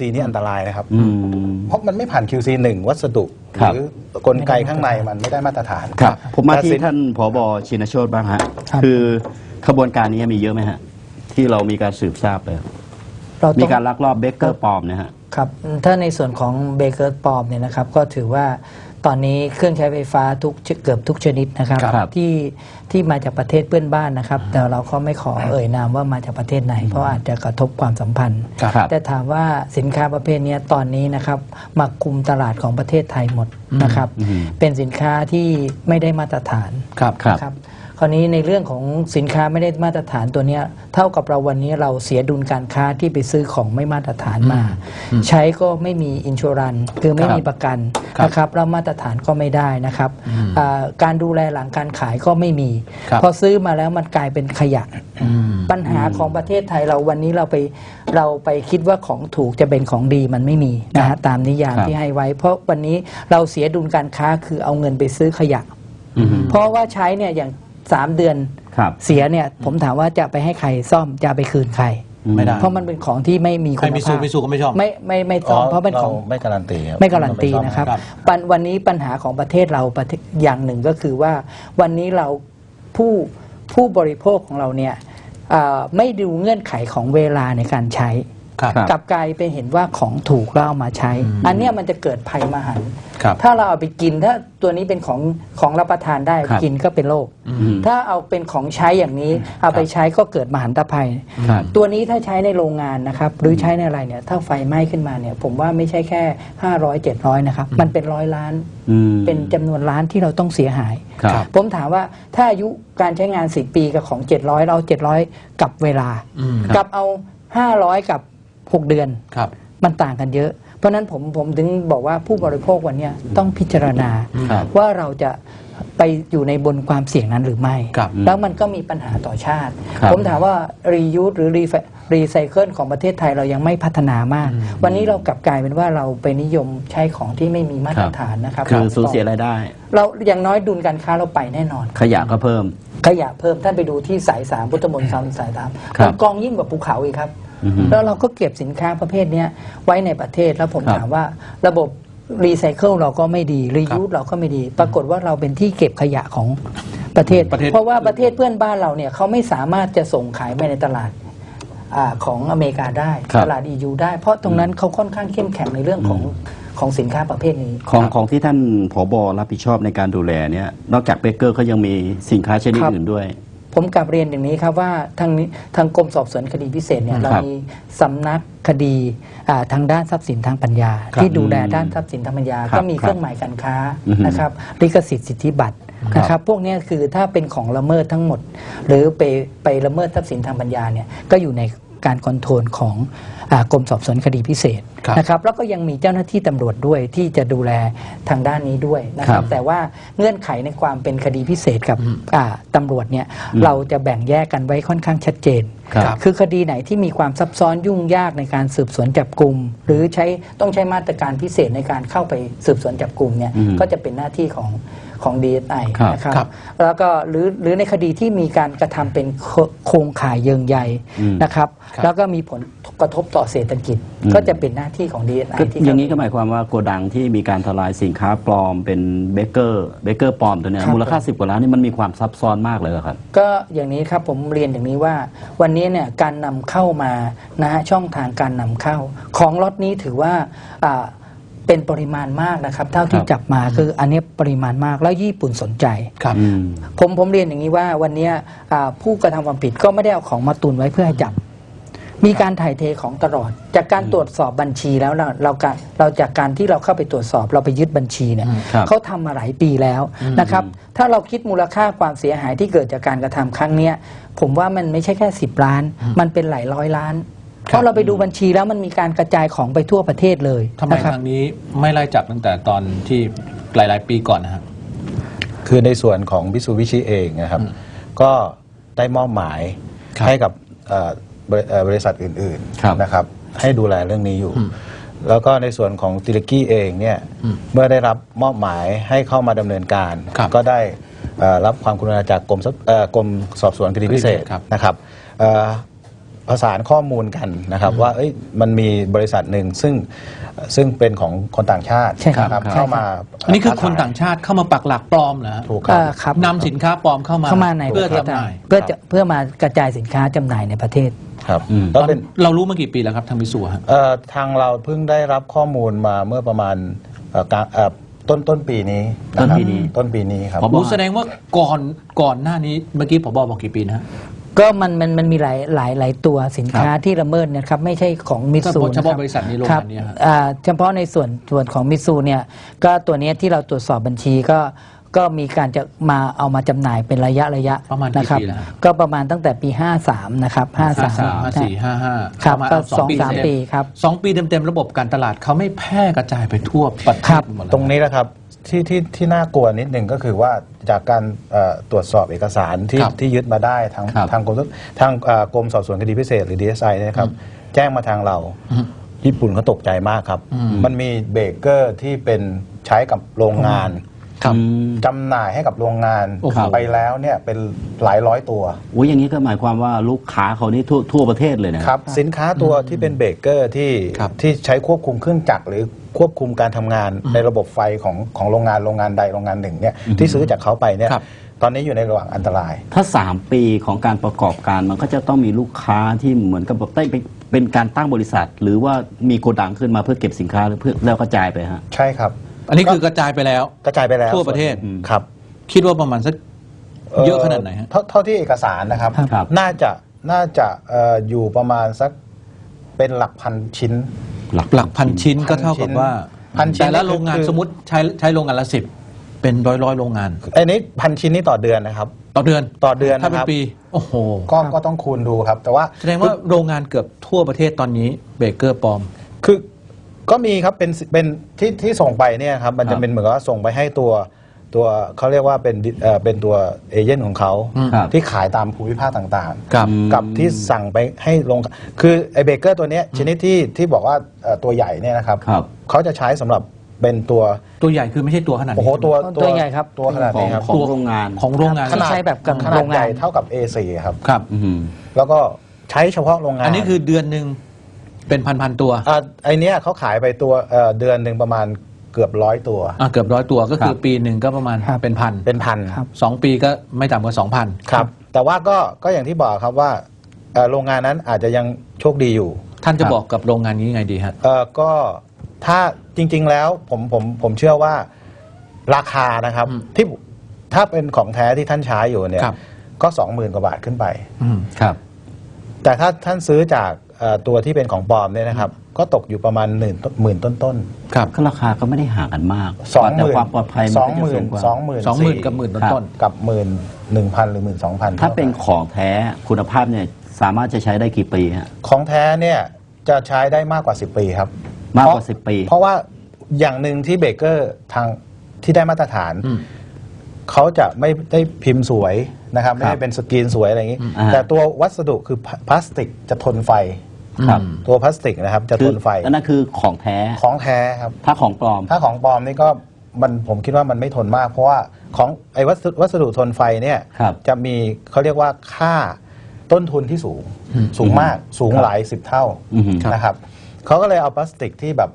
ซีนี่อันตรายนะครับ อืม เพราะมันไม่ผ่าน QC หนึ่งวัสดุหครับรือกลไกข้างในมันไม่ได้มาตรฐาน ครับ ผมมาแต่ที่สินท่านผบชินโชตบ้างฮะครับ คือขบวนการนี้มีเยอะไหมฮะ ที่เรามีการสืบทราบเลยเรามีต้อง การลักลอบเบเกอร์ปลอมนะฮะ ครับ ถ้าในส่วนของเบเกอร์ปอมเนี่ยนะครับ ก็ถือว่า ตอนนี้เครื่องใช้ไฟฟ้าทุกเกือบทุกชนิดนะครับครับที่ที่มาจากประเทศเพื่อนบ้านนะครับ แต่เราก็ไม่ขอเอ่ยนามว่ามาจากประเทศไหน เพราะอาจจะกระทบความสัมพันธ์ ครับแต่ถามว่าสินค้าประเภทเนี้ยตอนนี้นะครับมาคุมตลาดของประเทศไทยหมดนะครับอืมเป็นสินค้าที่ไม่ได้มาตรฐานครับครับนะครับ คราวนี้ในเรื่องของสินค้าไม่ได้มาตรฐานตัวเนี้ยเท่ากับเราวันนี้เราเสียดุลการค้าที่ไปซื้อของไม่มาตรฐานมา ใช้ก็ไม่มีอินชัวรันคือไม่ครับมีประกันครับนะครับแล้วมาตรฐานก็ไม่ได้นะครับอ่าการดูแลหลังการขายก็ไม่มีครับพอซื้อมาแล้วมันกลายเป็นขยะอืมปัญหาของประเทศไทยเราวันนี้เราไปเราไปคิดว่าของถูกจะเป็นของดีมันไม่มีนะฮะตามนิยามครับที่ให้ไว้ เพราะวันนี้เราเสียดุลการค้าคือเอาเงินไปซื้อขยะอืมเพราะว่าใช้เนี่ยอย่าง สามเดือนครับเสียเนี่ยผมถามว่าจะไปให้ใครซ่อมจะเอาไปคืนใคร ไม่ได้ เพราะมันเป็นของที่ไม่มีคุใครณไม่ภาสู้พไม่สู้ก็ไม่ชอบ ไม่ไม่ไม่ซ่อมเพราะเป็นของ ไม่การันตีคบไม่การันตีนะครับครับ ปัญวันนี้ปัญหาของประเทศเราประเทศอย่างหนึ่งก็คือว่า วันนี้เราผู้ผู้บริโภคของเราเนี่ยเอ่อไม่ดูเงื่อนไขของเวลาในการใช้ ครับครับกลับกลายไปเห็นว่าของถูกแล้วเอามาใช้ อันเนี้ยมันจะเกิดภัยมหันต์ครับ ถ้าเราเอาไปกินถ้าตัวนี้เป็นของของรับประทานได้ครับกินก็เป็นโรคอืมถ้าเอาเป็นของใช้อย่างนี้ เอาไปใช้ก็เกิดมหันตภัย ครับ ตัวนี้ถ้าใช้ในโรงงานนะครับหรือใช้ในอะไรเนี่ยถ้าไฟไหม้ขึ้นมาเนี่ยผมว่าไม่ใช่แค่ 500 700นะครับมันเป็นร้อยล้าน อืม เป็นจำนวนล้านที่เราต้องเสียหาย ครับ ผมถามว่าถ้าอายุการใช้งาน 10 ปีกับของ 700 เรา 700 กับเวลาอืมกับเอา 500 กับ 6 เดือน ครับ มันต่างกันเยอะ เพราะฉะนั้นผมผมถึงบอกว่าผู้บริโภควันเนี้ยต้องพิจารณา ครับ ว่าเราจะ ไปอยู่ในบนความเสี่ยงนั้นหรือไม่ ครับแล้วมันก็มีปัญหาต่อชาติ ครับผมถามว่า reuse หรือ refi- recycle ของประเทศไทยเรายังไม่พัฒนามาก วันนี้เรากลับกลายเป็นว่าเราไปนิยมใช้ของที่ไม่มีมาตรฐานนะครับคือสูญเสียรายได้ เราอย่างน้อยดุลการค้าเราไปแน่นอน ขยะก็เพิ่ม ขยะเพิ่มท่านไปดูที่สายสามพุทธมนต์สามสายสามครับมันกองยิ่งกว่าภูเขาอีกครับ อือฮึ แล้วเราก็เก็บสินค้าประเภทเนี้ยไว้ในประเทศแล้วผมครับ ถามว่าระบบ รีไซเคิลเราก็ไม่ดีรียูสเราก็ไม่ดี ปรากฏว่าเราเป็นที่เก็บขยะของประเทศ ประเทศ เพราะว่าประเทศเพื่อนบ้านเราเนี่ยเขาไม่สามารถจะส่งขายไปในตลาดอาของอเมริกาได้ครับตลาด EU ได้ เพราะตรงนั้นเขาค่อนข้างเข้มแข็งในเรื่องของของสินค้าประเภทนี้ ของของที่ท่านผบรับผิดชอบในการดูแลเนี่ยนอกจากเบเกอร์เขายังมีสินค้าชนิดครับ อื่นด้วย ผมกลับเรียนอย่างนี้ครับว่าทางนี้ทางกรมสอบสวนคดีพิเศษเนี่ยอืมเราครับมีสำนักคดีอ่าทางด้านทรัพย์สินทางปัญญาครับที่ดูแลด้านทรัพย์สินทางปัญญาครับก็มีเครื่องหมายการค้าอือฮึนะครับลิขสิทธิ์สิทธิบัตรนะครับพวกเนี้ยคือถ้าเป็นของละเมิดทั้งหมด หรือไปไปละเมิดทรัพย์สินทางปัญญาเนี่ยก็อยู่ใน การคอนโทรลของอากรมสอบสวนคดีพิเศษครับนะครับแล้วก็ยังมีเจ้าหน้าที่ตำรวจด้วยที่จะดูแลทางด้านนี้ด้วยนะคครัรับบแต่ว่าเงื่อนไขในความเป็นคดีพิเศษกับอ่าตำรวจเนี่ยเราจะแบ่งแยกกันไว้ค่อนข้างชัดเจนครับคือคดีไหนที่มีความซับซ้อนยุ่งยากในการสืบสวนจับกลุ่มหรือใช้ต้องใช้มาตรการพิเศษในการเข้าไปสืบสวนจับกลุ่มเนี่ยอืมก็จะเป็นหน้าที่ของ ของ DSI ครับนะครับครับ แล้วก็หรือหรือในคดีที่มีการกระทำเป็นโคโครงข่ายเยิงใยอืมนะครับครับ แล้วก็มีผลกระทบต่อเศรษฐกิจอืมก็จะเป็นหน้าที่ของ DSI ก็ที่อย่างนี้ก็หมายความว่าโกดังที่มีการทลายสินค้าปลอมเป็นเบเกอร์เบเกอร์ปลอมตัวเนี้ยครับมูลค่าสิบกว่าล้านนี่มันมีความซับซ้อนมากเลยเหรอครับ ก็อย่างนี้ครับผมเรียนอย่างนี้ว่า วันนี้เนี่ยการนำเข้ามานะฮะช่องทางการนำเข้า ของล็อตนี้ถือว่าอ่า เป็นปริมาณมากนะครับ เท่าที่ครับจับมาคืออันนี้ปริมาณมากแล้วญี่ปุ่นสนใจครับอืมผมผมเรียนอย่างนี้ว่าวันนี้อ่าผู้กระทำความผิดก็ไม่ได้เอาของมาตุนไว้เพื่อให้จับ มีการถ่ายเทของตลอด จากการตรวจสอบบัญชีแล้วเราเราการเราจากการที่เราเข้าไปตรวจสอบเราไปยึดบัญชีเนี่ยครับเขาทำมาหลายปีแล้วนะครับ ถ้าเราคิดมูลค่าความเสียหายที่เกิดจากการกระทำครั้งเนี้ยผมว่ามันไม่ใช่แค่ 10 ล้าน มันเป็นหลายร้อยล้าน เพราะเราไปดูบัญชีแล้วมันมีการกระจายของไปทั่วประเทศเลยทำไมนะคครับรั้งนี้ไม่ไล่จับตั้งแต่ตอนที่หลาย ๆ ปีก่อนนะฮะ คือในส่วนของพิสูวิชิเองนะครับก็ได้มอบหมายครับให้กับเอ่อบริเอ่อบริษัทอื่นครับๆนะครับให้ดูแลเรื่องนี้อยู่ แล้วก็ในส่วนของติลกี้เองเนี่ยเมื่อได้รับมอบหมายให้เข้ามาดำเนินการ ครับก็ได้เอ่อรับความกรุณาจากกรมสอบเอ่อกรมสอบสวนคดีพิเศษครับ นะครับเอ่อ ประสานข้อมูลกันนะครับว่าเอ้ยมันมีบริษัทหนึ่งซึ่งซึ่งเป็นของคนต่างชาติใช่ครับนะครับครับ เข้ามาอันนี้คือคนต่างชาติเข้ามาปักหลักปลอมเหรอฮะถูกครับอ่าครับนำสินค้าปลอมเข้ามาเข้ามาในเพื่อประเทศจำหน่ายเพื่อจะเพื่อมากระจายสินค้าจำหน่ายในประเทศ ครับอืมก็เป็น เรารู้มากี่ปีแล้วครับทางมิสูฮะ เอ่อทางเราเพิ่งได้รับข้อมูลมาเมื่อประมาณเอ่อกลางเอ่อต้นต้นปีนี้ะครับต้นปีนี้ ต้นปีนี้ครับ ผมรู้แสดงว่าก่อนก่อนหน้านี้เมื่อกี้ผบบอกกี่ปีนะฮะ ก็มันมันมันมีหลายหลายหลายตัวสินค้าที่ละเมิดเนะครับไม่ใช่ของมิตซูเฉพาะบริษัทนี้โรงงานนี้ครับอ่าเฉพาะในส่วนส่วนของมิตซูเนี่ยก็ตัวเนี้ยที่เราตรวจสอบบัญชีก็ก็มีการจะมาเอามาจำหน่ายเป็นระยะระยะประมาณกี่นะครับปีแล้วฮะก็ประมาณตั้งแต่ปี 53 นะครับห้า53สามห้าสี่ห้าห้าครับประมาณก็เอาสองสามเต็มปีครับสองปีเต็มๆ ระบบการตลาดเขาไม่แพร่กระจายไปทั่วประเทครัศบหมดเลยตรงนี้นะครับ ที่ที่ที่น่ากลัวนิดหนึ่งก็คือว่าจากการเอ่อตรวจสอบเอกสารที่ครับที่ยึดมาได้ทางครับทางกรมทางเอ่อกรมสอบสวนคดีพิเศษหรือ DSI เนยนะครับแจ้งมาทางเราอืมญี่ปุ่นเขาตกใจมากครับอืมมันมีเบรกเกอร์ที่เป็นใช้กับโรงงานครับอืมจำหน่ายให้กับโรงงานโอ้โห ไปแล้วเนี่ยเป็นหลายร้อยตัวอุ้ยอย่างนี้ก็หมายความว่าลูกค้าเขานี่ทั่วทั่วประเทศเลยนะ ครับสินค้าตัวที่เป็นเบรกเกอร์ที่ครับที่ใช้ควบคุมเครื่องจักรหรือ ควบคุมการทำงานในระบบไฟของของโรงงานโรงงานใดโรงงานหนึ่งเนี่ยที่ซื้อจากเขาไปเนี่ยครับตอนนี้อยู่ในระหว่างอันตราย ถ้า 3 ปีของการประกอบการมันก็จะต้องมีลูกค้าที่เหมือนกับแบบได้เป็นเป็นการตั้งบริษัท หรือว่ามีโกดังขึ้นมาเพื่อเก็บสินค้าหรือเพื่อแล้วกระจายไปฮะใช่ครับ อันนี้คือกระจายไปแล้ว กระจายไปแล้วทั่วประเทศส่นครับ คิดว่าประมาณสักเยอะขนาดไหนฮะเท่าเท่าที่เอกสารนะครับครับน่าจะน่าจะเอ่ออยู่ประมาณสักเป็นหลักพันชิ้น หลักหลักพันชิ้นก็เท่ากับว่าพันชิ้นแต่ละนี่คือโรงงานคือ สมมติใช้ใช้โรงงานละสิบเป็นร้อยร้อยๆโรงงาน อันนี้พันชิ้นนี่ต่อเดือนนะครับ ต่อเดือนต่อเดือนถ้านะเป็คนรับ ปี โอ้โหก็ก็ต้องคูณดูครับ แต่ว่าแสดงว่าโรงงานเกือบทั่วประเทศตอนนี้เบเกอร์ปลอม คือก็มีครับเป็นเป็นที่ที่ส่งไปเนี่ยครับมันครัจะบเป็นเหมือนกับว่าส่งไปให้ตัว ตัวเขาเรียกว่าเป็นดิเอ่อเป็นตัวเอเย่นของเขาอืมครับที่ขายตามภูมิภาคต่างกับอืมๆกับที่สั่งไปให้ลง คือไอเบเกอร์ตัวเนี้ยชนิดที่ที่บอกว่าเอ่อตัวใหญ่เนี่ยนะครับครับ เขาจะใช้สำหรับเป็นตัวตัวใหญ่คือไม่ใช่ตัวขนาดโอ้นี้ โหตัวตัวใหญ่ครับ ตัวขนาดของนี้ครับของโรงงานของโรงงาน ขนาดใช้แบบกับขนาโรดงใหงานญ่เท่ากับ A4 ครับ ครับ อืม แล้วก็ใช้เฉพาะโรงงานอันนี้คือเดือนหนึ่งเป็นพันพันๆตัวอะไอเนี้ยเขาขายไปตัวเอ่อเดือนหนึ่งประมาณ เกือบร้อยตัว อะเกือบร้อยตัวก็คือครับปีหนึ่งก็ประมาณครับ เป็นพันเป็นพันครับ สองปีก็ไม่ต่ำกว่าสองพัน ครับ แต่ว่าก็ก็อย่างที่บอกครับว่าเอ่อโรงงานนั้นอาจจะยังโชคดีอยู่ท่านจะครับบอกกับโรงงานนี้ยังไงดีฮะ เอ่อก็ถ้าจริง ๆ แล้วผมผมผมเชื่อว่าราคานะครับอืม ที่ถ้าเป็นของแท้ที่ท่านใช้อยู่เนี่ยครับก็สองหมื่นกว่าบาทขึ้นไป อืมครับ แต่ถ้าท่านซื้อจาก เอ่อตัวที่เป็นของปลอมเนี่ยนะครับ ก็ตกอยู่ประมาณหมื่นหมื่นต้นครับก็ราคาก็ไม่ได้ห่างกันมากๆสองหแต่มื่นความปลอดภัยสมัอนงก็หจะมื่สูนงกว่า สองหมื่นสองหมื่นกับหมื่นต้น กับหมื่นหนึ่งพันหรือหมื่นสองพันถ้าเป็นของแท้คุณภาพเนี่ยสามารถจะใช้ได้กี่ปีฮะ ของแท้เนี่ยจะใช้ได้มากกว่า 10 ปีครับมากกว่าเพระ10ปี เพราะว่าอย่างหนึ่งที่เบเกอร์ทางที่ได้มาตรฐาน อืม เขาจะไม่ได้พิมพ์สวยนะครับ ไม่ครัได้บเป็นสกรีนสวยอะไรอย่างนี้อืมอ่า แต่ตัววัสดุคือพลาพลาสติกจะทนไฟ ครับอืมตัวพลาสติกนะครับจะคืทอนไฟอันนั้นคือของแท้ของแท้ครับถ้าของปลอม ถ้าของปลอมนี่ก็มันผมคิดว่ามันไม่ทนมาก เพราะว่าของไอ้วัสดุวัสดุทนไฟเนี่ยครับจะมีเขาเรียกว่าค่าต้นทุนที่สูงอืมสูงมากสูงครับหลายสิบเท่าอือหือนะครับเขาก็เลยเอาพลาสติกที่แบบ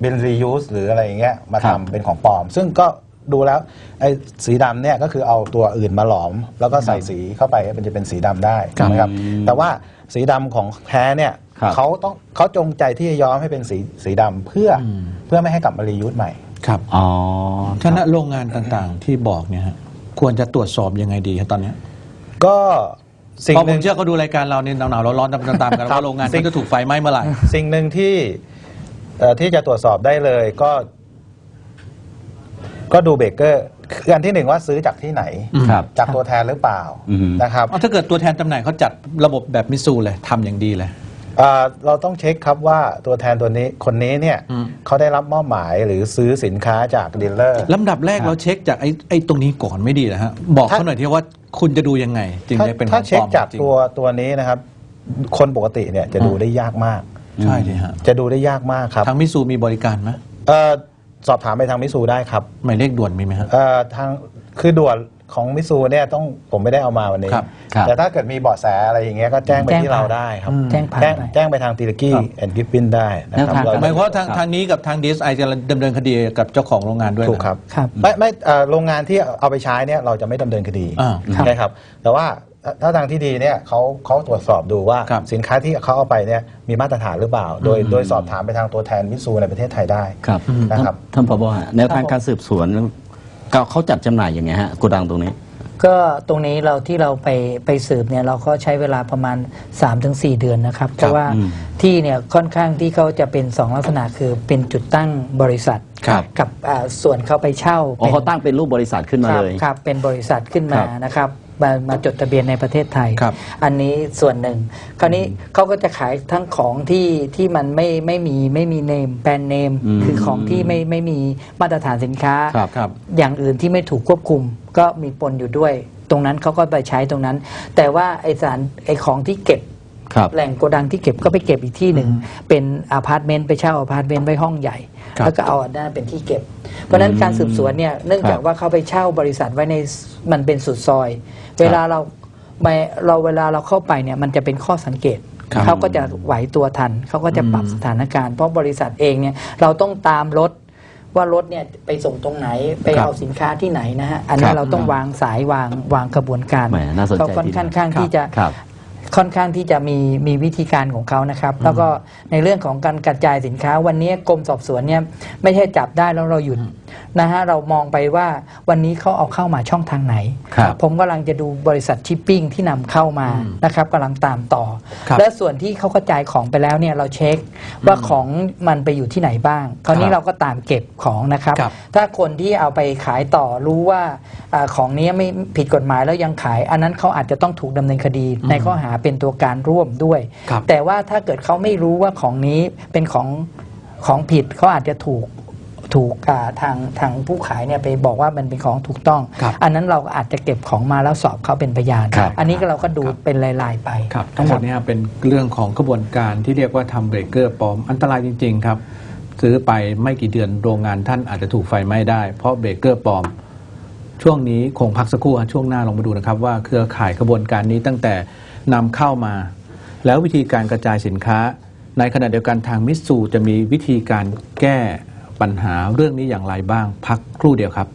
เป็นรียูสหรืออะไรอย่างเงี้ยมาครัทำบเป็นของปลอม ซึ่งก็ดูแล้วไอ้สีดำเนี่ยก็คือเอาตัวอื่นมาหลอม แล้วก็ใส่สีเข้าไปมันจะเป็นสีดำได้ครับนะครับอืมแต่ว่าสีดำของแท้เนี่ย ครับเขาต้องเขาจงใจที่จะย้อมให้เป็นสีสีดำเพื่ออม เพื่อไม่ให้กลับมารียูสใหม่ ครับ อ๋อฉะนั้นโรงงานต่างๆที่บอกเนี่ยฮะควรจะตรวจสอบยังไงดีครับตอนเนี้ยก็สิ่งเพราะหผนึ่มง เชื่อเขาดูรายการเราเนี่ยหนาวๆร้อนๆตามๆกันครับ ว่าโรงงานสิ่งเขาจะถูกไฟไหม้เมื่อไหร่ สิ่งหนึ่งที่เอ่อที่จะตรวจสอบได้เลยก็ ก็ดูเบเกอร์คืออันที่หนึ่งว่าซื้อจากที่ไหน ครับ จากตัวแทนหรือเปล่าอืม นะครับ เอาถ้าเกิดตัวแทนจำหน่ายเขาจัดระบบแบบมิสซูเลยทำอย่างดีเลย เอ่อเราต้องเช็คครับว่าตัวแทนตัวนี้คนนี้เนี่ยอืม เขาได้รับมอบหมายหรือซื้อสินค้าจากดีลเลอร์ ลำดับแรกครับเราเช็คจากไอ้ไอ้ตรงนี้ก่อนไม่ดีนะฮะ บอกถ้า เขาหน่อยที่ว่าคุณจะดูยังไง จึงถ้าจะเป็นขถ้าองเช็ปคลอมจากจริงตัวตัวนี้นะครับ คนปกติเนี่ยจะดูได้ยากมาก ใช่ดิฮะจะดูได้ยากมากครับทางมิสซูมีบริการไหมเอ่อสอบถามไปทางมิสูได้ครับหมายเลขด่วนมีไหมฮะ เอ่อทางคือด่วน ของมิซูเนี่ยต้องผมไม่ได้เอามาวันนี้ ครับครับแต่ถ้าเกิดมีเบาะแสอะไรอย่างเงี้ยก็แจ้งไปแจ้งที่เราผ่านได้ครับ แจ้งผ่านแจ้งไปแจ้งไปทางติลกี้แอนด์กิฟฟินได้นะครับแนวทางเราหมายความว่าทางครับทางนี้กับทางดีไอจะดำเนินคดีกับเจ้าของโรงงานด้วยถูกครับ ครับ ไม่ไม่เอ่อโรงงานที่เอาไปใช้เนี่ยเราจะไม่ดำเนินคดีอ่าครับใช่ครับ แต่ว่าถ้าถ้าทางที่ดีเนี่ยเขาเขาตรวจสอบดูว่าครับสินค้าที่เขาเอาไปเนี่ยมีมาตรฐานหรือเปล่า โดยโดยสอบถามไปทางตัวแทนมิตซูในประเทศไทยได้ครับนะครับ ท่านผบฮะแนวทางการสืบสวน เขาเขาจัดจำหน่ายอย่างไงฮะโกดังตรงนี้ ก็ตรงนี้เราที่เราไปไปสืบเนี่ยเราก็ใช้เวลาประมาณ 3-4 เดือนนะครับ เพราะว่าอืมที่เนี่ยค่อนข้างที่เขาจะเป็น 2 ลักษณะคือเป็นจุดตั้งบริษัทครับ กับอ่าส่วนเขาไปเช่าอ๋อเป็นเขาตั้งเป็นรูปบริษัทขึ้นมาครับเลย ครับเป็นบริษัทขึ้นมาครับ นะครับ มามาจดทะเบียนในประเทศไทยครับอันนี้ส่วนหนึ่ง คราวนี้เขาก็จะขายทั้งของที่ที่มันไม่ไม่มีไม่มีเนมแบรนด์เนมอืมคือของที่ไม่ไม่มีมาตรฐานสินค้าครับครับอย่างอื่นที่ไม่ถูกควบคุมก็มีปนอยู่ด้วย ตรงนั้นเขาก็ไปใช้ตรงนั้น แต่ว่าไอสารไอของที่เก็บครับ แหล่งโกดังที่เก็บก็ไปเก็บอีกที่หนึ่ง เป็นอพาร์ตเมนต์ไปเช่าอพาร์ตเมนต์ไว้ห้องใหญ่ครับแล้วก็เอาอันนั้นเป็นที่เก็บ เพราะฉะนั้นการสืบสวนเนี่ยเนื่องจากว่าเขาไปเช่าบริษัทไว้ในมันเป็นสุดซอย เวลาเราไปเราเวลาเราเข้าไปเนี่ยมันจะเป็นข้อสังเกตครับเขาก็จะไหวตัวทัน เขาก็จะปรับสถานการณ์ เพราะบริษัทเองเนี่ยเราต้องตามรถว่ารถเนี่ยไปส่งตรงไหนไปครับเอาสินค้าที่ไหนนะฮะ อันคนี้รับเราต้องวางสายวางวางกระบวนการแหมน่าสนใจเขาค่อนทีเดียวข้างข้างที่จะ ครับค่อนข้างที่จะมีมีวิธีการของเขานะครับ แล้วก็ในเรื่องของการกระจายสินค้าวันนี้กรมสอบสวนเนี่ยไม่ใช่จับได้แล้วเราหยุด นะฮะเรามองไปว่าวันนี้เขาเอาเข้ามาช่องทางไหน ครับผมกำลังจะดูบริษัทชิปปิ้งที่นำเข้ามานะครับกำลังตามต่อ ครับและส่วนที่เขากระจายของไปแล้วเนี่ยเราเช็คว่าของมันไปอยู่ที่ไหนบ้าง คราวนี้ครับเราก็ตามเก็บของนะครับ ครับ ถ้าคนที่เอาไปขายต่อรู้ว่าอาของนี้ไม่ผิดกฎหมายแล้วยังขาย อันนั้นเขาอาจจะต้องถูกดำเนินคดีในข้อหาเป็นตัวการร่วมด้วย ครับ แต่ว่าถ้าเกิดเขาไม่รู้ว่าของนี้เป็นของของผิดเขาอาจจะถูก ถูกอ่าทางทางผู้ขายเนี่ยไปบอกว่ามันเป็นของถูกต้องครับอันนั้นเราอาจจะเก็บของมาแล้วสอบเขาเป็นพยานครับอันนี้ก็เราก็ดูเป็นลายๆไปครับทั้งหมดเนี้เป็นเรื่องของกระบวนการที่เรียกว่าทำเบรกเกอร์ปลอมอันตรายจริง ๆ ครับ ซื้อไปไม่กี่เดือนโรงงานท่านอาจจะถูกไฟไหม้ได้ เพราะเบรกเกอร์ปลอม ช่วงนี้คงพักสักครู่ฮะช่วงหน้าลองมาดูนะครับ ว่าเครือข่ายกระบวนการนี้ตั้งแต่นำเข้ามา แล้ววิธีการกระจายสินค้า ในขณะเดียวกันทางมิตซูจะมีวิธีการแก้ ปัญหาเรื่องนี้อย่างไรบ้างพักครู่เดียวครับ